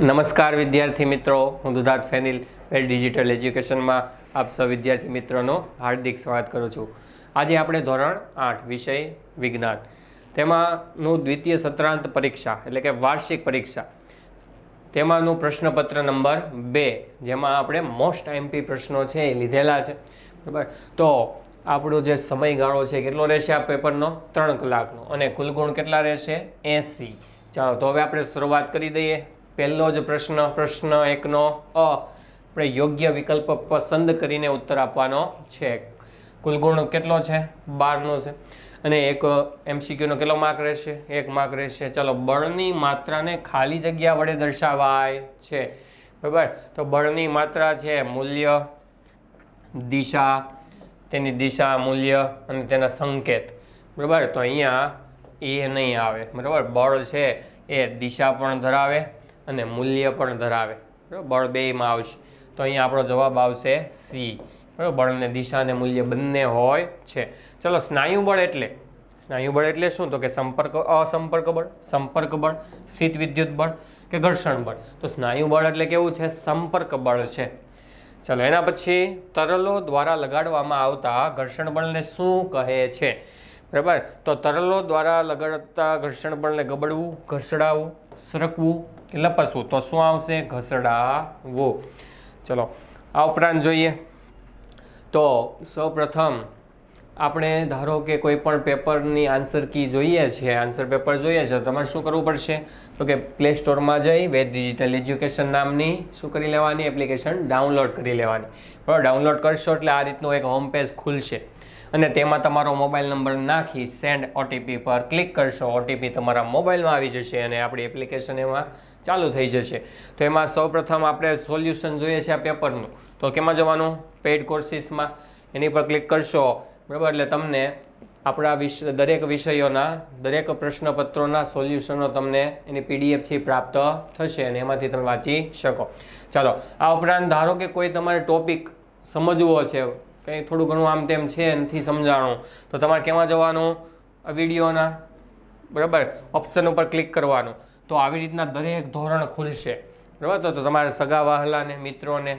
નમસ્કાર વિદ્યાર્થી મિત્રો, હું દુધાત ફેનિલ, વેલ ડિજિટલ એજ્યુકેશનમાં આપ સૌ વિદ્યાર્થી મિત્રોનો હાર્દિક સ્વાગત કરું છું. આજે આપણે ધોરણ આઠ, વિષય વિજ્ઞાન. તેમાંનું દ્વિતીય સત્રાંત પરીક્ષા, એટલે કે વાર્ષિક પરીક્ષા. તેમાંનું પ્રશ્નપત્ર નંબર બે, જેમાં આપણે મોસ્ટ એમપી પ્રશ્નો છે એ લીધેલા છે. બરાબર? તો આપણો જે સમયગાળો છે કેટલો રહેશે આ પેપરનો? ત્રણ કલાકનો. અને કુલ ગુણ કેટલા રહેશે? એંસી. ચાલો, તો હવે આપણે શરૂઆત કરી દઈએ. પહેલો જ પ્રશ્ન પ્રશ્ન એકનો અ. આપણે યોગ્ય વિકલ્પ પસંદ કરીને ઉત્તર આપવાનો છે. કુલ ગુણ કેટલો છે? બારનો છે. અને એક એમસીક્યુનો કેટલો માર્ક રહેશે? એક માર્ક રહેશે. ચલો, બળની માત્રાને ખાલી જગ્યા વડે દર્શાવાય છે. બરાબર? તો બળની માત્રા છે મૂલ્ય, દિશા, તેની દિશા મૂલ્ય અને તેના સંકેત. બરાબર? તો અહીંયા એ નહીં આવે. બરાબર? બળ છે એ દિશા પણ ધરાવે. અને મૂલ્ય પણ ધરાવે. બળ બેયમાં આવશે. તો અહીંયા આપણો જવાબ આવશે સી. બરાબર? બળને દિશા અને મૂલ્ય બંને હોય છે. ચલો, સ્નાયુ બળ એટલે? સ્નાયુ બળ એટલે શું? તો કે સંપર્ક, અસંપર્ક બળ, સંપર્ક બળ, સ્થિત વિદ્યુત બળ કે ઘર્ષણ બળ. તો સ્નાયુ બળ એટલે કેવું છે? સંપર્ક બળ છે. ચલો, એના પછી તરલો દ્વારા લગાડવામાં આવતા ઘર્ષણ બળને શું કહે છે? બરાબર? તો તરલો દ્વારા લગાડતા ઘર્ષણ બળને ગબડવું ઘસડાવવું સરકવું લપસવું તો શું આવશે? ઘસડાવવું ચલો, આ ઉપરાંત જોઈએ. તો સૌપ્રથમ આપણે ધારો કે કોઈ પણ પેપરની આન્સર કી જોઈએ છે, આન્સર પેપર જોઈએ છે તમારે શું કરવું પડશે? તો કે પ્લે સ્ટોરમાં જઈ વેદ ડિજિટલ એજ્યુકેશન નામની શું કરી લેવાની? એપ્લિકેશન ડાઉનલોડ કરી લેવાની. બરાબર, ડાઉનલોડ કરશો એટલે આ રીતનું એક હોમ પેજ ખુલશે. અને તેમાં તમારો મોબાઈલ નંબર નાખી સેન્ડ ઓટીપી પર ક્લિક કરશો. ઓટીપી તમારા મોબાઈલમાં આવી જશે અને આપણી એપ્લિકેશન એમાં ચાલુ થઈ જશે. તો એમાં સૌપ્રથમ આપણે સોલ્યુશન જોઈએ છે આ પેપરનું. તો કેમાં જવાનું? પેઇડ કોર્સિસમાં. એની પર ક્લિક કરશો. બરાબર? એટલે તમને આપણા વિષય દરેક વિષયોના, દરેક પ્રશ્નપત્રોના સોલ્યુશનો તમને એની પીડીએફ પ્રાપ્ત થશે અને એમાંથી તમે વાંચી શકો. ચાલો, આ ઉપરાંત ધારો કે કોઈ તમારે ટોપિક સમજવો છે કંઈ થોડું ઘણું આમ તેમ છે નથી સમજાણું. તો તમારે કેમાં જવાનું? વિડીયોના? બરાબર? ઓપ્શન ઉપર ક્લિક કરવાનું. તો આવી રીતના દરેક ધોરણ ખુલશે. બરાબર? તો તમારે સગા વહાલાને, મિત્રોને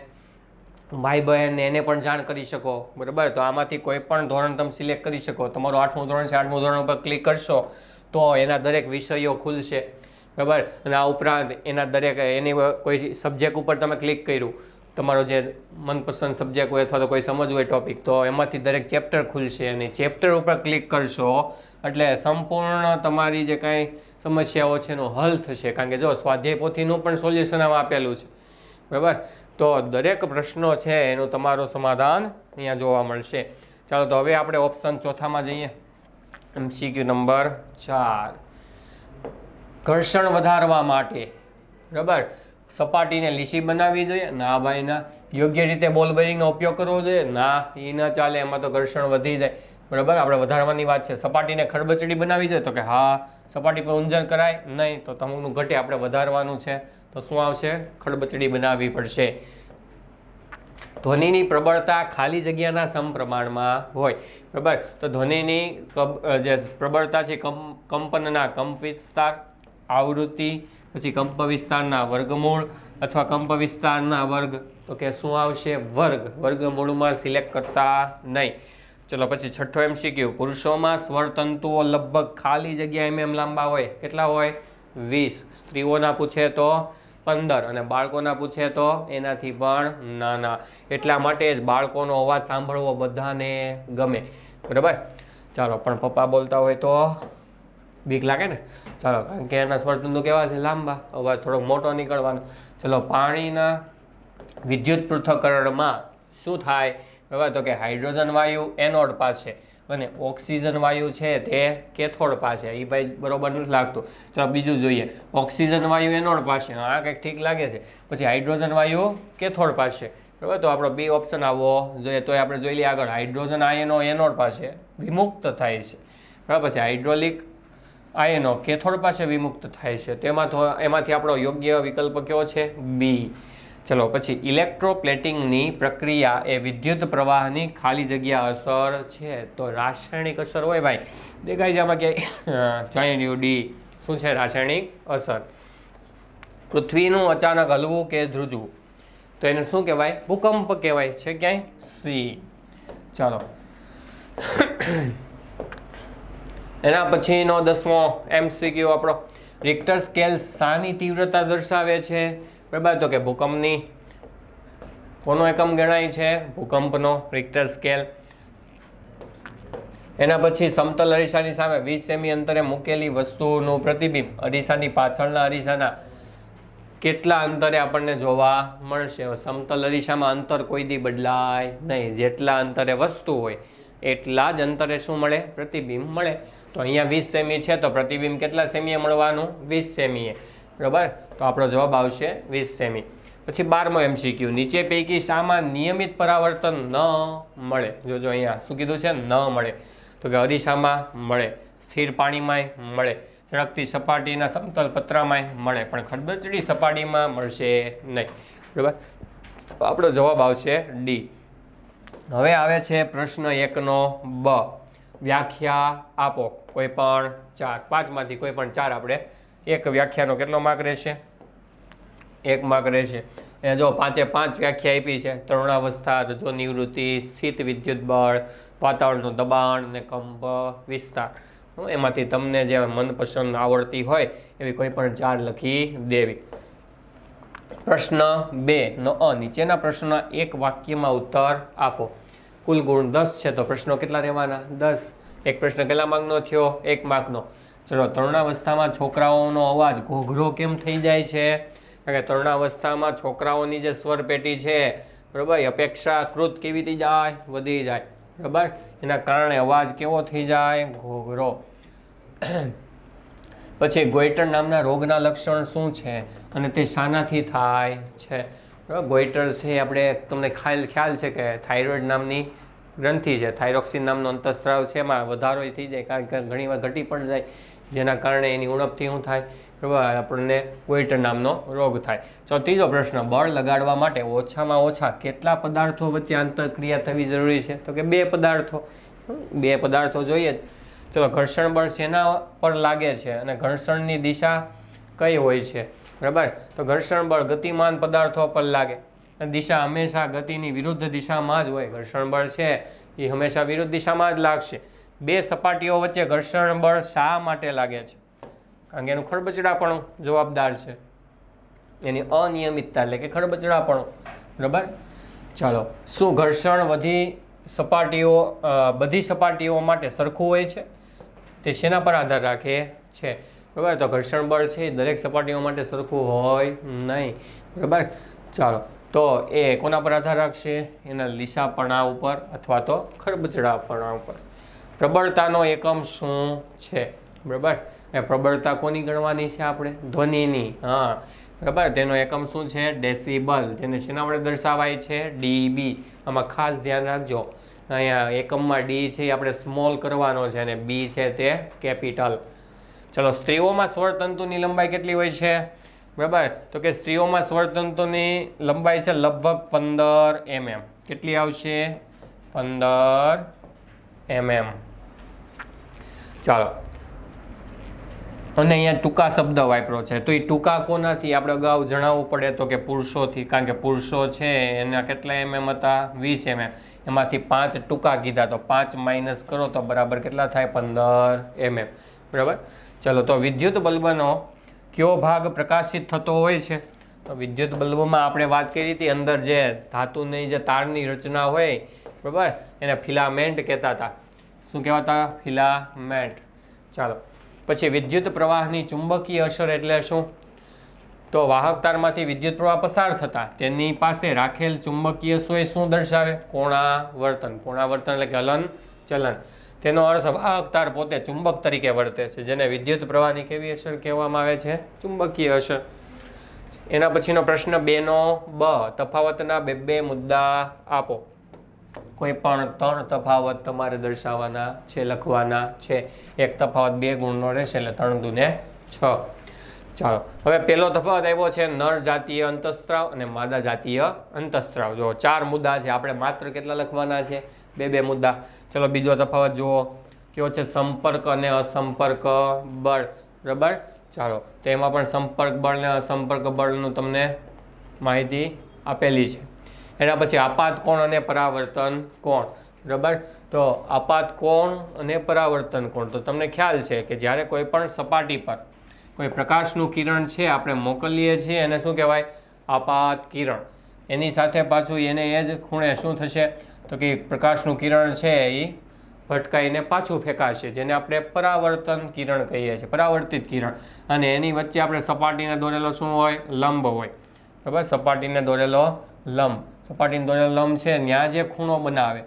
ભાઈ બહેનને એને પણ જાણ કરી શકો. બરાબર? તો આમાંથી કોઈ પણ ધોરણ તમે સિલેક્ટ કરી શકો. તમારું આઠમું ધોરણ છે, આઠમું ધોરણ ઉપર ક્લિક કરશો, તો એના દરેક વિષયો ખુલશે. બરાબર? અને આ ઉપરાંત એના દરેક એની કોઈ સબ્જેક્ટ ઉપર તમે ક્લિક કર્યું. તમારો જે મનપસંદ સબ્જેક્ટ હોય અથવા તો કોઈ સમજવું હોય ટોપિક તો એમાંથી દરેક ચેપ્ટર ખુલશે અને ચેપ્ટર ઉપર ક્લિક કરશો, એટલે સંપૂર્ણ તમારી જે કાંઈ સમસ્યાઓ છે એનું હલ થશે. કારણ કે જો સ્વાધ્યાય પોથીનું પણ સોલ્યુશન આમાં આપેલું છે. બરાબર? તો દરેક પ્રશ્નો છે એનું તમારું સમાધાન અહીંયા જોવા મળશે. ચાલો, તો હવે આપણે ઓપ્શન ચોથામાં જઈએ. એમસીક્યુ નંબર ચાર. ઘર્ષણ વધારવા માટે. બરાબર? સપાટીને લીસી બનાવવી જોઈએ. ના ભાઈ ના યોગ્ય રીતે બોલ બેરિંગનો ઉપયોગ કરવો જોઈએ. ના એ ન ચાલે, એમાં તો ઘર્ષણ વધી જાય. બરાબર? આપણે વધારવાની વાત છે. સપાટીને ખડબચડી બનાવવી જોઈએ તો કે, હા, સપાટી પર ઊંજણ કરાય નહીં. તો તમુકનું ઘટે. આપણે વધારવાનું છે. તો શું આવશે? ખડબચડી બનાવવી પડશે. ધ્વનિની પ્રબળતા ખાલી જગ્યાના સમપ્રમાણમાં હોય. બરાબર? તો ધ્વનિની જે પ્રબળતા છે કંપનના કંપ વિસ્તાર આવૃત્તિ પછી કંપ વિસ્તારના વર્ગમૂળ અથવા કંપ વિસ્તારના વર્ગ. તો કે શું આવશે? વર્ગ. વર્ગમૂળમાં સિલેક્ટ કરતા નહીં. ચલો પછી છઠ્ઠો એમ શીખ્યું પુરુષોમાં સ્વરતંતુઓ લગભગ ખાલી જગ્યા એમ એમ લાંબા હોય. કેટલા હોય? વીસ. સ્ત્રીઓના પૂછે તો પંદર અને બાળકોના પૂછે તો એનાથી પણ નાના. એટલા માટે જ બાળકોનો અવાજ સાંભળવો બધાને ગમે. બરાબર? ચાલો, પણ પપ્પા બોલતા હોય તો બીક લાગે ને? ચાલો, કારણ કે એના સ્વરતંતુ કેવા છે લાંબા. અવાજ થોડોક મોટો નીકળવાનો. ચલો, પાણીના વિદ્યુત પૃથ્થકરણમાં શું થાય? બરાબર તો કે હાઇડ્રોજન વાયુ એનોડ પાસે અને ઓક્સિજન વાયુ છે તે કેથોડ પાસે. એ ભાઈ બરોબર નથી લાગતું. ચાલો, બીજું જોઈએ. ઓક્સિજન વાયુ એનોડ પાસે. આ કંઈક ઠીક લાગે છે. પછી હાઇડ્રોજન વાયુ કેથોડ પાસે. બરાબર તો આપણો બી ઓપ્શન આવવો જોઈએ તો આપણે જોઈ લઈએ આગળ. હાઇડ્રોજન આયનો એનોડ પાસે વિમુક્ત થાય છે. બરાબર પછી હાઇડ્રોલિક આયનો કેથોડ પાસે વિમુક્ત થાય છે. તેમાં તો એમાંથી આપણો યોગ્ય વિકલ્પ કયો છે? બી ચલો, પછી ઇલેક્ટ્રોપ્લેટિંગની પ્રક્રિયા એ વિદ્યુત પ્રવાહની ખાલી જગ્યા અસર છે. તો રાસાયણિક અસર હોય ભાઈ. દેખાય છે આમાં ક્યાંય જોઈન્ટ યુ ડી શું છે રાસાયણિક અસર? પૃથ્વીનું અચાનક હલવું કે ધ્રુજવું? તો એને શું કહેવાય? ભૂકંપ કહેવાય. છે ક્યાંય? સી ચાલો. એના પછીનો દસમો એમસીક્યુ આપણો. રિક્ટર સ્કેલ શાની તીવ્રતા દર્શાવે છે. બરાબર? તો કે ભૂકંપની. કોનો એકમ ગણાય છે? ભૂકંપનો રિક્ટર સ્કેલ એના પછી સમતલ અરીસાની સામે વીસ સેમી અંતરે મૂકેલી વસ્તુનું પ્રતિબિંબ. અરીસાની પાછળના અરીસાના કેટલા અંતરે આપણને જોવા મળશે? સમતલ અરીસામાં અંતર કોઈ દી બદલાય નહીં. જેટલા અંતરે વસ્તુ હોય, એટલા જ અંતરે શું મળે? પ્રતિબિંબ મળે. તો અહીંયા વીસ સેમી છે, તો પ્રતિબિંબ કેટલા સેમીએ મળવાનું? વીસ સેમીએ. બરાબર? તો આપણો જવાબ આવશે વીસ સેમી. પછી બારમો એમસીક્યુ. નીચે પૈકી શામાં નિયમિત પરાવર્તન ન મળે. જોજો અહીંયા શું કીધું છે? ન મળે. તો કે અરીસામાં મળે. સ્થિર પાણીમાંય મળે. ચળકતી સપાટીના સમતલ પત્રામાંય મળે. પણ ખડબચડી સપાટીમાં મળશે નહીં. બરાબર? તો આપણો જવાબ આવશે ડી હવે આવે છે પ્રશ્ન એકનો બ. વ્યાખ્યા આપો. કોઈ પણ ચાર, પાંચમાંથી કોઈ પણ ચાર આપણે એક વ્યાખ્યાનો કેટલો માર્ક રહેશે? એક માર્ક રહેશે. એ જો પાંચે પાંચ વ્યાખ્યા આપી છે, તરુણાવસ્થા રજો નિવૃત્તિ, સ્થિત વિદ્યુત બળ, વાતાવરણનું દબાણ અને કંપ વિસ્તાર. એમાંથી તમને જે મનપસંદ આવડતી હોય એવી કોઈ પણ ચાર લખી દેવી. પ્રશ્ન બે, નો અ, નીચેના પ્રશ્નના એક વાક્યમાં ઉત્તર આપો. કુલ ગુણ દસ છે, તો પ્રશ્નો કેટલા રહેવાના? દસ. એક પ્રશ્ન કેટલા માર્કનો થયો? એક માર્કનો. ચલો તરુણાવસ્થામાં છોકરાઓનો અવાજ ઘોઘરો કેમ થઈ જાય છે? કારણ કે તરુણાવસ્થામાં છોકરાઓની જે સ્વરપેટી છે, બરાબર અપેક્ષાકૃત કેવી થઈ જાય? વધી જાય. બરાબર? એના કારણે અવાજ કેવો થઈ જાય? ઘોઘરો. પછી ગોઈટર નામના રોગના લક્ષણ શું છે? અને તે શાનાથી થાય છે. બરાબર? ગોઈટર છે, આપણે તમને ખ્યાલ ખ્યાલ છે કે થાઇરોઇડ નામની ગ્રંથિ છે, થાઇરોક્સિન નામનો અંતસ્ત્રાવ છે, એમાં વધારો થઈ જાય કારણ કે ઘણીવાર ઘટી પણ જાય, જેના કારણે એની ઉણપથી શું થાય? બરાબર, આપણને ગોઈટર નામનો રોગ થાય. તો ત્રીજો પ્રશ્ન, બળ લગાડવા માટે ઓછામાં ઓછા કેટલા પદાર્થો વચ્ચે આંતરક્રિયા થવી જરૂરી છે? તો કે બે પદાર્થો. બે પદાર્થો જોઈએ. ચલો ઘર્ષણ બળ શેના પર લાગે છે અને ઘર્ષણની દિશા કઈ હોય છે? બરાબર? તો ઘર્ષણ બળ ગતિમાન પદાર્થો પર લાગે. દિશા હંમેશા ગતિની વિરુદ્ધ દિશામાં જ હોય. ઘર્ષણ બળ છે એ હંમેશા વિરુદ્ધ દિશામાં જ લાગશે. બે સપાટીઓ વચ્ચે ઘર્ષણ બળ શા માટે લાગે છે? કારણ કે એનું ખરબચડાપણું જવાબદાર છે. એની અનિયમિતતા એટલે કે ખરબચડાપણું. બરાબર? ચાલો. શું ઘર્ષણ વધી સપાટીઓ બધી સપાટીઓ માટે સરખું હોય છે? તે શેના પર આધાર રાખે છે? બરાબર? તો ઘર્ષણ બળ છે દરેક સપાટીઓ માટે સરખું હોય નહીં. બરાબર? ચાલો. તો એ કોના પર આધાર રાખશે? એના લીસાપણા ઉપર અથવા તો ખરબચડાપણા ઉપર. પ્રબળતાનો એકમ શું છે? બરાબર? એ પ્રબળતા કોની ગણવાની છે આપણે? ધ્વનિની. હા. બરાબર? તેનો એકમ શું છે? ડેસિબલ. જેને શેના વડે દર્શાવાય છે? ડીબી. આમાં ખાસ ધ્યાન રાખજો. અહીંયા એકમમાં ડી છે આપણે સ્મોલ કરવાનો છે અને બી છે તે કેપિટલ. ચલો, સ્ત્રીઓમાં સ્વરતંતુની લંબાઈ કેટલી હોય છે? બરાબર? તો કે સ્ત્રીઓમાં સ્વરતંતુની લંબાઈ છે લગભગ પંદર એમએમ. કેટલી આવશે? પંદર એમએમ. ચાલો. અને અહીંયા ટૂંકા શબ્દ વાપરો છે. તો એ ટૂંકા કોનાથી આપણે અગાઉ જણાવવું પડે તો કે પુરુષોથી? કારણ કે પુરુષો છે, એના કેટલા એમએમ હતા? વીસ એમએમ. એમાંથી પાંચ ટૂંકા કીધા. તો પાંચ માઇનસ કરો તો બરાબર કેટલા થાય? પંદર એમએમ. બરાબર? ચલો, તો વિદ્યુત બલ્બનો કયો ભાગ પ્રકાશિત થતો હોય છે? તો વિદ્યુત બલ્બમાં આપણે વાત કરી હતી, અંદર જે ધાતુની જે તારની રચના હોય, બરાબર? એને ફિલામેન્ટ કહેતા હતા. શું કહેવાતા? ફિલામેન્ટ. ચાલો. પછી વિદ્યુત પ્રવાહની ચુંબકીય અસર એટલે શું? તો વાહક તારમાંથી વિદ્યુત પ્રવાહ પસાર થતા, તેની પાસે રાખેલ ચુંબકીય સોય શું દર્શાવે? કોણાવર્તન. કોણાવર્તન એટલે કે હલન ચલન તેનો અર્થ વાહક તાર પોતે ચુંબક તરીકે વર્તે છે, જેને વિદ્યુત પ્રવાહની કેવી અસર કહેવામાં આવે છે? ચુંબકીય અસર. એના પછીનો પ્રશ્ન બેનો બ, તફાવતના બે બે મુદ્દા આપો. કોઈ પણ ત્રણ તફાવત તમારે દર્શાવવાના છે, લખવાના છે. એક તફાવત બે ગુણનો રહેશે એટલે ત્રણ દુને છ. ચાલો, હવે પહેલો તફાવત આવ્યો છે નર જાતીય અંતસ્ત્રાવ અને માદા જાતીય અંતસ્ત્રાવ. જો ચાર મુદ્દા છે, આપણે માત્ર કેટલા લખવાના છે? બે બે મુદ્દા. ચલો બીજો તફાવત જુઓ. કેવો છે? સંપર્ક અને અસંપર્ક બળ. બરાબર? ચાલો, તો એમાં પણ સંપર્ક બળ ને અસંપર્ક બળનું તમને માહિતી આપેલી છે. એના પછી આપાત કોણ અને પરાવર્તન કોણ? બરાબર? તો આપાત કોણ અને પરાવર્તન કોણ? તો તમને ખ્યાલ છે કે જ્યારે કોઈ પણ સપાટી પર કોઈ પ્રકાશનું કિરણ છે, આપણે મોકલીએ છીએ, એને શું કહેવાય? આપાત કિરણ. એની સાથે પાછું એને એ જ ખૂણે શું થશે? તો કે પ્રકાશનું કિરણ છે એ ભટકાઈને પાછું ફેંકાશે, જેને આપણે પરાવર્તન કિરણ કહીએ છીએ, પરાવર્તિત કિરણ. અને એની વચ્ચે આપણે સપાટીને દોરેલો શું હોય? લંબ હોય. બરાબર? સપાટીને દોરેલો લંબ. સપાટીને દોરેલો લંબ છે ત્યાં જે ખૂણો બનાવે.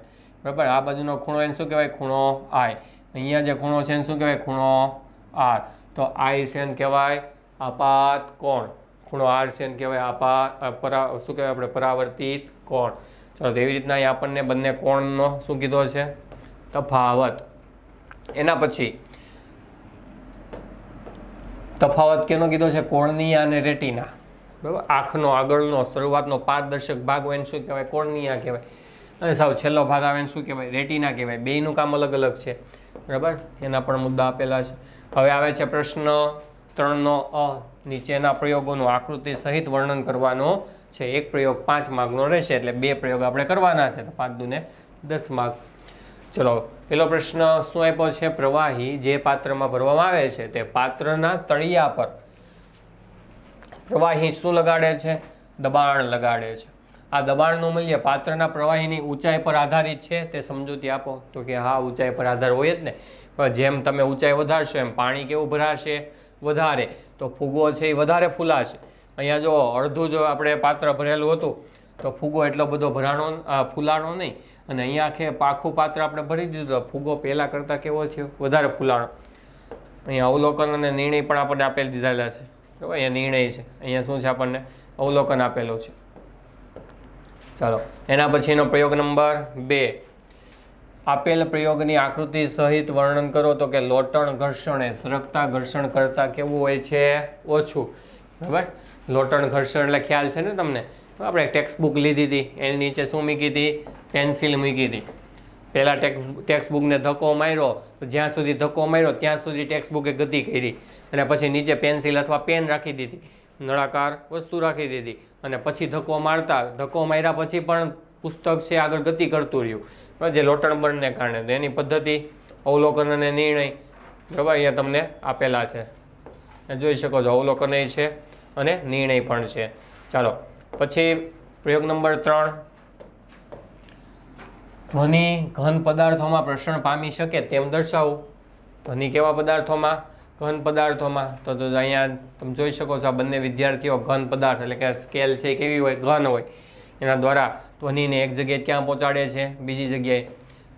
બરાબર? આ બાજુનો ખૂણો એને શું કહેવાય? ખૂણો આય અહીંયા જે ખૂણો છે એને શું કહેવાય? ખૂણો આર તો આઈ છે એને કહેવાય આપાત કોણ? ખૂણો આર છે એને કહેવાય આપાત પરા, શું કહેવાય આપણે? પરાવર્તિત કોણ? ચાલો, તો એવી રીતના અહીં આપણને બંને કોણનો શું કીધો છે? તફાવત. એના પછી તફાવત કેનો કીધો છે? કોર્નિયા અને રેટિના. બરાબર? આંખનો આગળનો, શરૂઆતનો પારદર્શક ભાગ હોય એને શું કહેવાય? કોર્નિયા કહેવાય. અને સાવ છેલ્લો ભાગ આવે એને શું કહેવાય? રેટિના કહેવાય. બેયનું કામ અલગ અલગ છે. બરાબર? એના પણ મુદ્દા આપેલા છે. હવે આવે છે પ્રશ્ન ત્રણનો અ. નીચેના પ્રયોગોનું આકૃતિ સહિત વર્ણન કરવાનો છે. એક પ્રયોગ પાંચ માર્કનો રહેશે એટલે બે પ્રયોગ આપણે કરવાના છે. તો પાંચ દુને દસ માર્ક ચલો, પેલો પ્રશ્ન શું આપ્યો છે? પ્રવાહી જે પાત્રમાં ભરવામાં આવે છે તે પાત્રના તળિયા પર. પ્રવાહી શું લગાડે છે? દબાણ લગાડે છે. આ દબાણનું મૂલ્ય પાત્રના પ્રવાહીની ઊંચાઈ પર આધારિત છે. તે સમજૂતી આપો. તો કે હા, ઊંચાઈ પર આધાર હોય જ ને. જેમ તમે ઊંચાઈ વધારશો એમ પાણી કેવું ભરાશે? વધારે. તો ફૂગો છે એ વધારે ફૂલાશે. અહીંયા જો અડધું જો આપણે પાત્ર ભરેલું હતું, તો ફૂગો એટલો બધો ભરાણો ફૂલાણો નહીં. અને અહીંયા આખે પાખું પાત્ર આપણે ભરી દીધું તો ફૂગો પહેલાં કરતાં કેવો થયો? વધારે ફૂલાણો. અહીંયા અવલોકન અને નિર્ણય પણ આપણને આપેલ દીધેલા છે. બરાબર અહીંયા નિર્ણય છે. અહીંયા શું છે આપણને? અવલોકન આપેલું છે. ચાલો, એના પછીનો પ્રયોગ નંબર બે. આપેલ પ્રયોગની આકૃતિ સહિત વર્ણન કરો તો કે લોટણ ઘર્ષણ એ સરકતા ઘર્ષણ કરતાં કેવું હોય છે? ઓછું. બરાબર? લોટણ ઘર્ષણ એટલે ખ્યાલ છે ને તમને? આપણે ટેક્સ્ટ બુક લીધી હતી, એની નીચે શું મૂકી હતી? પેન્સિલ મૂકી હતી. પહેલાં ટેક્સ ટેક્સ્ટ બુકને ધક્કો માર્યો જ્યાં સુધી ધક્કો માર્યો, ત્યાં સુધી ટેક્સ્ટ બુકે ગતિ કરી. અને પછી નીચે પેન્સિલ અથવા પેન રાખી દીધી. નળાકાર વસ્તુ રાખી દીધી. અને પછી ધક્કો મારતા, ધક્કો માર્યા પછી પણ પુસ્તક છે, આગળ ગતિ કરતું રહ્યું. જે લોટણ બળને કારણે એની પદ્ધતિ, અવલોકન અને નિર્ણય, બરાબર? અહીંયા તમને આપેલા છે. જોઈ શકો છો, અવલોકન એ છે. અને નિર્ણય પણ છે. ચાલો, પછી પ્રયોગ નંબર ત્રણ. ધ્વનિ ઘન પદાર્થોમાં પ્રસરણ પામી શકે તેમ દર્શાવવું ધ્વનિ કેવા પદાર્થોમાં? ઘન પદાર્થોમાં. તો તો અહીંયા તમે જોઈ શકો છો આ બંને વિદ્યાર્થીઓ ઘન પદાર્થ એટલે કે સ્કેલ છે કેવી હોય? ઘન હોય. એના દ્વારા ધ્વનિને એક જગ્યાએ ક્યાં પહોંચાડે છે? બીજી જગ્યાએ.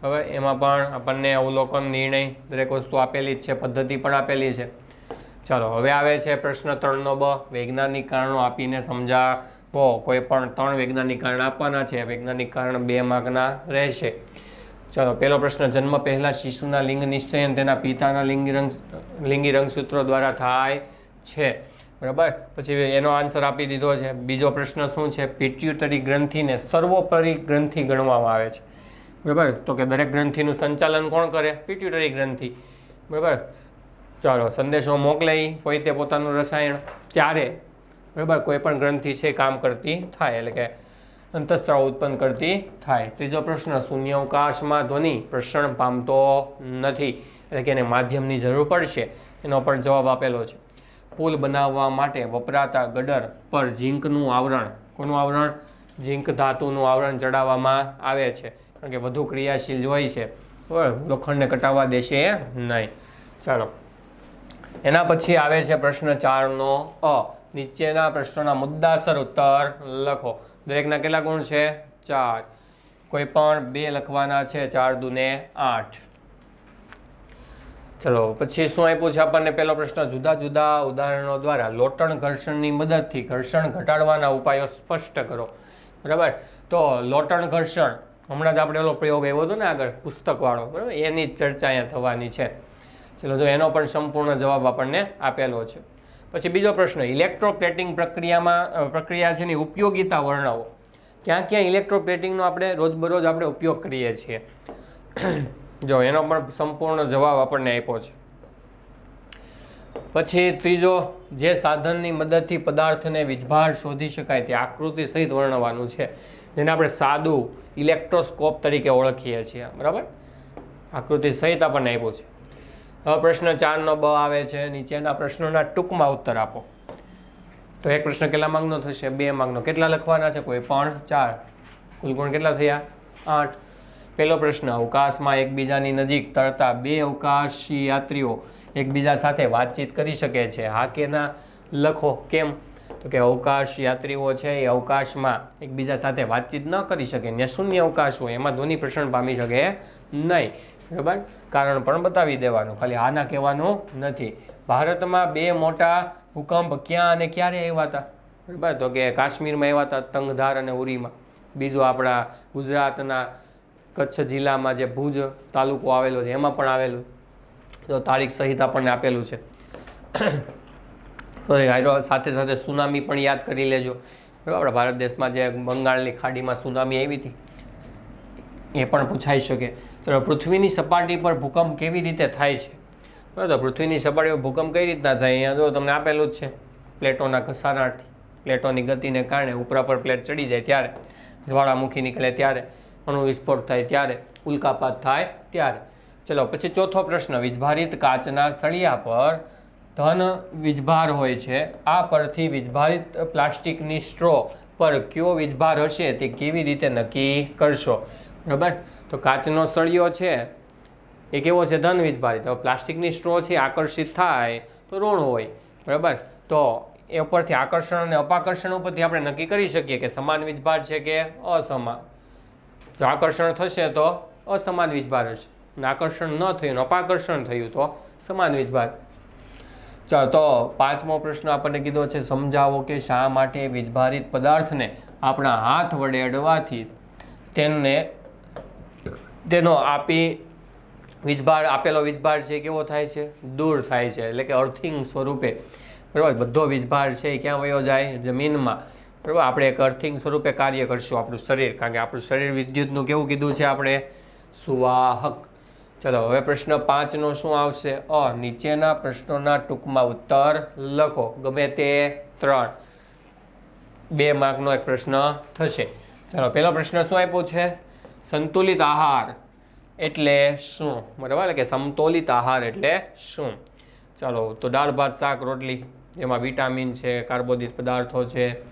હવે એમાં પણ આપણને અવલોકન, નિર્ણય દરેક વસ્તુ આપેલી જ છે, પદ્ધતિ પણ આપેલી છે. ચાલો, હવે આવે છે પ્રશ્ન ત્રણનો બ. વૈજ્ઞાનિક કારણો આપીને સમજાવો. કોઈ પણ ત્રણ વૈજ્ઞાનિક કારણ આપવાના છે. વૈજ્ઞાનિક કારણ બે માર્કના રહેશે. ચાલો, પહેલો પ્રશ્ન, જન્મ પહેલા શિશુના લિંગ નિશ્ચયન તેના પિતાના લિંગી રંગ, લિંગી રંગસૂત્રો દ્વારા થાય છે. બરાબર? પછી એનો આન્સર આપી દીધો છે. બીજો પ્રશ્ન શું છે? પિટ્યુટરી ગ્રંથિને સર્વોપરી ગ્રંથિ ગણવામાં આવે છે. બરાબર? તો કે દરેક ગ્રંથિનું સંચાલન કોણ કરે? પિટ્યુટરી ગ્રંથિ. બરાબર? ચાલો, સંદેશો મોકલાઈ પોતે પોતાનું રસાયણ ત્યારે, બરાબર, કોઈ પણ ગ્રંથિ છે કામ કરતી થાય, એટલે કે અંતસ્ત્રાવ ઉત્પન્ન કરતી થાય. ત્રીજો પ્રશ્ન, શૂન્યાવકાશમાં ધ્વનિ પ્રસરણ પામતો નથી, એટલે કે એને માધ્યમની જરૂર પડશે. એનો પણ જવાબ આપેલો છે. પુલ બનાવવા માટે વપરાતા ગડર પર ઝીંકનું આવરણ. કોનું આવરણ? ઝીંક ધાતુનું આવરણ ચડાવવામાં આવે છે. કારણ કે વધુ ક્રિયાશીલ હોય છે. બરાબર લોખંડને કટાવવા દેશે નહીં. ચાલો. એના પછી આવે છે પ્રશ્ન ચારનો અ. નીચેના પ્રશ્નોના મુદ્દાસર ઉત્તર લખો. દરેકના કેટલા ગુણ છે? ચાર. કોઈ પણ બે લખવાના છે, ચાર દુને આઠ. ચલો, પછી શું આપ્યું છે આપણને? પહેલો પ્રશ્ન, જુદા જુદા ઉદાહરણો દ્વારા લોટણ ઘર્ષણની મદદથી ઘર્ષણ ઘટાડવાના ઉપાયો સ્પષ્ટ કરો. બરાબર? તો લોટણ ઘર્ષણ, હમણાં જ આપણે એલો પ્રયોગ આવ્યો હતો ને આગળ, પુસ્તકવાળો. બરાબર? એની ચર્ચા અહીંયા થવાની છે. ચલો, જો એનો પણ સંપૂર્ણ જવાબ આપણને આપેલો છે. પછી બીજો પ્રશ્ન, ઇલેક્ટ્રોપ્લેટિંગ પ્રક્રિયામાં પ્રક્રિયા છે એની ઉપયોગિતા વર્ણવો. ક્યાં ક્યાં ઇલેક્ટ્રોપ્લેટિંગનો આપણે રોજબરોજ આપણે ઉપયોગ કરીએ છીએ? જો, એનો પણ સંપૂર્ણ જવાબ આપણને આપ્યો છે. પછી ત્રીજો, જે સાધનની મદદથી પદાર્થને વીજભાર શોધી શકાય તે આકૃતિ સહિત વર્ણવાનું છે, જેને આપણે સાદું ઇલેક્ટ્રોસ્કોપ તરીકે ઓળખીએ છીએ. બરાબર? આકૃતિ સહિત આપણને આપ્યું છે. પ્રશ્ન ચારનો બ આવે છે, નીચેના પ્રશ્નોના ટૂંકમાં ઉત્તર આપો. તો એક પ્રશ્ન કેટલા માંગનો થશે? બે માંગનો. કેટલા લખવાના છે? કોઈ પણ? ચાર. કુલ ગુણ કેટલા થયા? આઠ. પહેલો પ્રશ્ન, અવકાશમાં એકબીજાની નજીક તરતા બે અવકાશી યાત્રીઓ એકબીજા સાથે વાતચીત કરી શકે છે. હા કે ના? લખો. કેમ? તો કે અવકાશ યાત્રીઓ છે એ અવકાશમાં એકબીજા સાથે વાતચીત ન કરી શકે. ને શૂન્ય અવકાશ હોય. એમાં ધ્વનિ પ્રસરણ પામી શકે નહીં. બરાબર? કારણ પણ બતાવી દેવાનું. ખાલી હા ના કહેવાનું નથી. ભારતમાં બે મોટા ભૂકંપ ક્યાં અને ક્યારે આવ્યા હતા? બરાબર? તો કે કાશ્મીરમાં આવ્યા હતા તંગધાર અને ઉરીમાં. બીજું આપણા ગુજરાતના કચ્છ જિલ્લામાં જે ભુજ તાલુકો આવેલો છે, એમાં પણ આવેલું. તો તારીખ સહિત આપણને આપેલું છે. સાથે સાથે સુનામી પણ યાદ કરી લેજો. બરાબર? આપણા ભારત દેશમાં જે બંગાળની ખાડીમાં સુનામી આવી હતી, એ પણ પૂછાઈ શકે. તો પૃથ્વીની સપાટી પર ભૂકંપ કેવી રીતે થાય છે? બરાબર પૃથ્વીની સપાટી પર ભૂકંપ કઈ રીતના થાય? અહીંયા જો તમને આપેલું જ છે, પ્લેટોના ઘસારાથી. પ્લેટોની ગતિને કારણે ઉપરા પર પ્લેટ ચડી જાય ત્યારે, જ્વાળામુખી નીકળે ત્યારે, અણુ વિસ્ફોટ થાય ત્યારે, ઉલ્કાપાત થાય ત્યારે. ચલો, પછી ચોથો પ્રશ્ન, વીજભારિત કાચના સળિયા પર ધન વીજભાર હોય છે. આ પરથી વીજભારિત પ્લાસ્ટિકની સ્ટ્રો પર કયો વીજભાર હશે તે કેવી રીતે નક્કી કરશો? બરાબર? તો કાચનો સળિયો છે, એ કેવો છે? ધન વીજભારિત હવે પ્લાસ્ટિકની સ્ટ્રો છે આકર્ષિત થાય તો ઋણ હોય. બરાબર? તો એ ઉપરથી આકર્ષણ અને અપાકર્ષણ ઉપરથી આપણે નક્કી કરી શકીએ કે સમાન વીજભાર છે કે અસમાન. જો આકર્ષણ થશે તો અસમાન વીજભાર હશે. અને આકર્ષણ ન થયું અપાકર્ષણ થયું તો સમાન વીજભાર. ચાલો, તો પાંચમો પ્રશ્ન આપણને કીધો છે, સમજાવો કે શા માટે વીજભારિત પદાર્થને આપણા હાથ વડે અડવાથી તેને તેનો આપી વીજભાર, આપેલો વીજભાર છે કેવો થાય છે? દૂર થાય છે, એટલે કે અર્થિંગ સ્વરૂપે. બરાબર? બધો વીજભાર છે એ ક્યાં વયો જાય? જમીનમાં. બરાબર? આપણે એક અર્થિંગ સ્વરૂપે કાર્ય કરશું આપણું શરીર. કારણ કે આપણું શરીર વિદ્યુતનું કેવું કીધું છે આપણે? સુવાહક. ચલો, હવે પ્રશ્ન પાંચનો શું આવશે? અ, નીચેના પ્રશ્નોના ટૂંકમાં ઉત્તર લખો. ગમે તે ત્રણ. બે માર્કનો એક પ્રશ્ન થશે. ચલો, પહેલો પ્રશ્ન શું આપ્યો છે? સંતુલિત આહાર એટલે શું? બરાબર? કે સમતોલિત આહાર એટલે શું? ચાલો, તો દાળ, ભાત, શાક, રોટલી, એમાં વિટામિન છે, કાર્બોદિત પદાર્થો છે,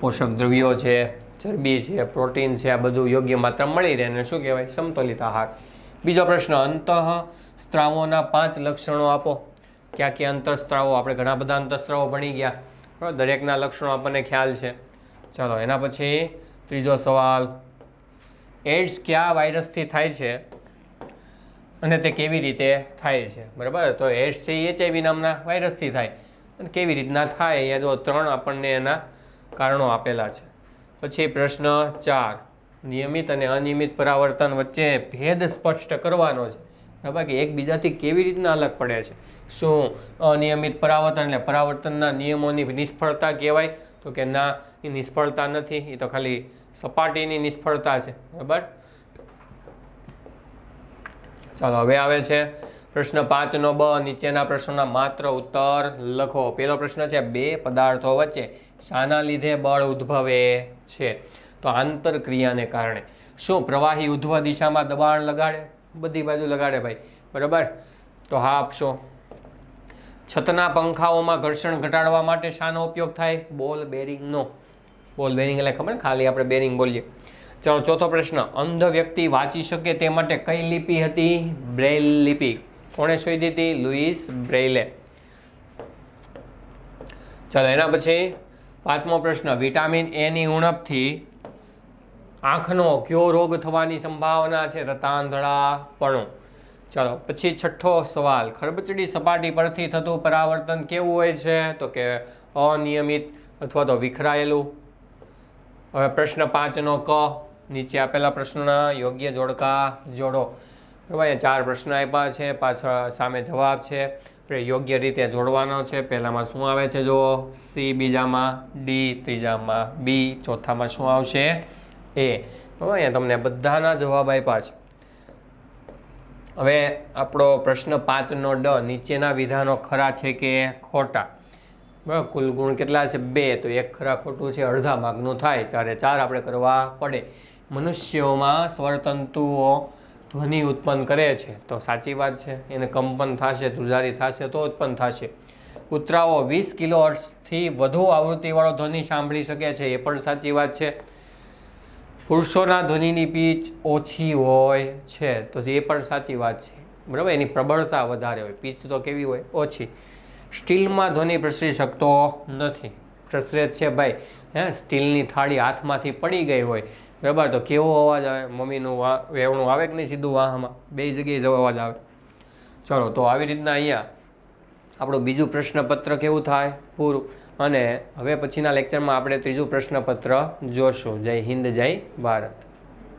પોષક દ્રવ્યો છે, ચરબી છે, પ્રોટીન છે, આ બધું યોગ્ય માત્રા મળી રહે. અને શું કહેવાય? સમતોલિત આહાર. બીજો પ્રશ્ન, અંતઃ સ્ત્રાવોના પાંચ લક્ષણો આપો. ક્યાં ક્યાં અંતઃસ્ત્રાવો આપણે ઘણા બધા અંતરસ્ત્રાવો ભણી ગયા. બરાબર? દરેકના લક્ષણો આપણને ખ્યાલ છે. ચાલો, એના પછી ત્રીજો સવાલ એડ્સ કયા વાયરસથી થાય છે અને તે કેવી રીતે થાય છે, બરાબર? તો એડ્સ છે એચઆઈવી નામના વાયરસથી થાય. અને કેવી રીતના થાય એ જો ત્રણ આપણને એના કારણો આપેલા છે. પછી પ્રશ્ન ચાર, નિયમિત અને અનિયમિત પરાવર્તન વચ્ચે ભેદ સ્પષ્ટ કરવાનો છે. બરાબર? કે એકબીજાથી કેવી રીતના અલગ પડે છે? શું અનિયમિત પરાવર્તન એટલે પરાવર્તનના નિયમોની નિષ્ફળતા કહેવાય? તો કે ના, એ નિષ્ફળતા નથી, એ તો ખાલી સપાટીની નિષ્ફળતા છે. બરાબર? ચાલો, હવે આવે છે પ્રશ્ન પાંચનો બ. નીચેના પ્રશ્નોના માત્ર ઉત્તર લખો. પહેલો પ્રશ્ન છે, બે પદાર્થો વચ્ચે શાના લીધે બળ ઉદ્ભવે છે. તો આંતરક્રિયાને કારણે. શું પ્રવાહી ઉધ્વ દિશામાં દબાણ લગાડે? બધી બાજુ લગાડે ભાઈ. બરાબર? તો હા આપશો. છતના પંખાઓમાં ઘર્ષણ ઘટાડવા માટે શાનો ઉપયોગ થાય? બોલ બેરિંગનો. બોલ બેરિંગ એટલે ખબર ખાલી આપણે બેરિંગ બોલીએ. ચાલો, ચોથો પ્રશ્ન. અંધ વ્યક્તિ વાંચી શકે તે માટે કઈ લિપિ હતી? બ્રેઇલ લિપિ. કોણે શોધી હતી લુઈસ બ્રેઇલે. ચાલો, એના પછી પાંચમો પ્રશ્ન. વિટામિન એની ઉણપથી આંખનો કયો રોગ થવાની સંભાવના છે? રતાંધળાપણું. ચાલો, પછી છઠ્ઠો સવાલ. ખરબચડી સપાટી પરથી થતું પરાવર્તન કેવું હોય છે? તો કે અનિયમિત અથવા તો વિખરાયેલું. હવે પ્રશ્ન પાંચનો ક, નીચે આપેલા પ્રશ્નના યોગ્ય જોડકા જોડો. બરાબર, અહીંયા ચાર પ્રશ્ન આપ્યા છે, પાછળ સામે જવાબ છે. યોગ્ય રીતે જોડવાનો છે. પહેલામાં શું આવે છે જો સી બીજામાં, ડી ત્રીજામાં, બી ચોથામાં શું આવશે? એ. બરાબર, અહીંયા તમને બધાના જવાબ આપ્યા છે. હવે આપણો પ્રશ્ન પાંચનો ડ, નીચેના વિધાનો ખરા છે કે ખોટા? બરાબર. કુલ ગુણ કેટલા છે? બે. તો એક ખરા ખોટું છે. અડધા માર્ગનું થાય. ચારે ચાર આપણે કરવા પડે. મનુષ્યોમાં સ્વરતંતુઓ ધ્વનિ ઉત્પન્ન કરે છે. તો સાચી વાત છે. એને કંપન થશે ધ્રુજારી થશે, તો ઉત્પન્ન થશે. કૂતરાઓ વીસ કિલો અર્થથી વધુ આવૃત્તિવાળો ધ્વનિ સાંભળી શકે છે. એ પણ સાચી વાત છે. પુરુષોના ધ્વનિની પીચ ઓછી હોય છે. તો એ પણ સાચી વાત છે. બરાબર? એની પ્રબળતા વધારે હોય. પીચ તો કેવી હોય? ઓછી. સ્ટીલમાં ધ્વનિ પ્રસરી શકતો નથી. પ્રસરે છે ભાઈ. હે, સ્ટીલની થાળી હાથમાંથી પડી ગઈ હોય. બરાબર, તો કેવો અવાજ આવે? મમ્મીનું વા, વેવણું આવે કે નહીં સીધું વાહમાં? બે જગ્યાએ જવા અવાજ આવે. ચલો, તો આવી રીતના અહીંયા આપણું બીજું પ્રશ્નપત્ર કેવું થાય? પૂરું. અને હવે પછીના લેક્ચરમાં આપણે ત્રીજું પ્રશ્નપત્ર જોશું. જય હિન્દ, જય ભારત.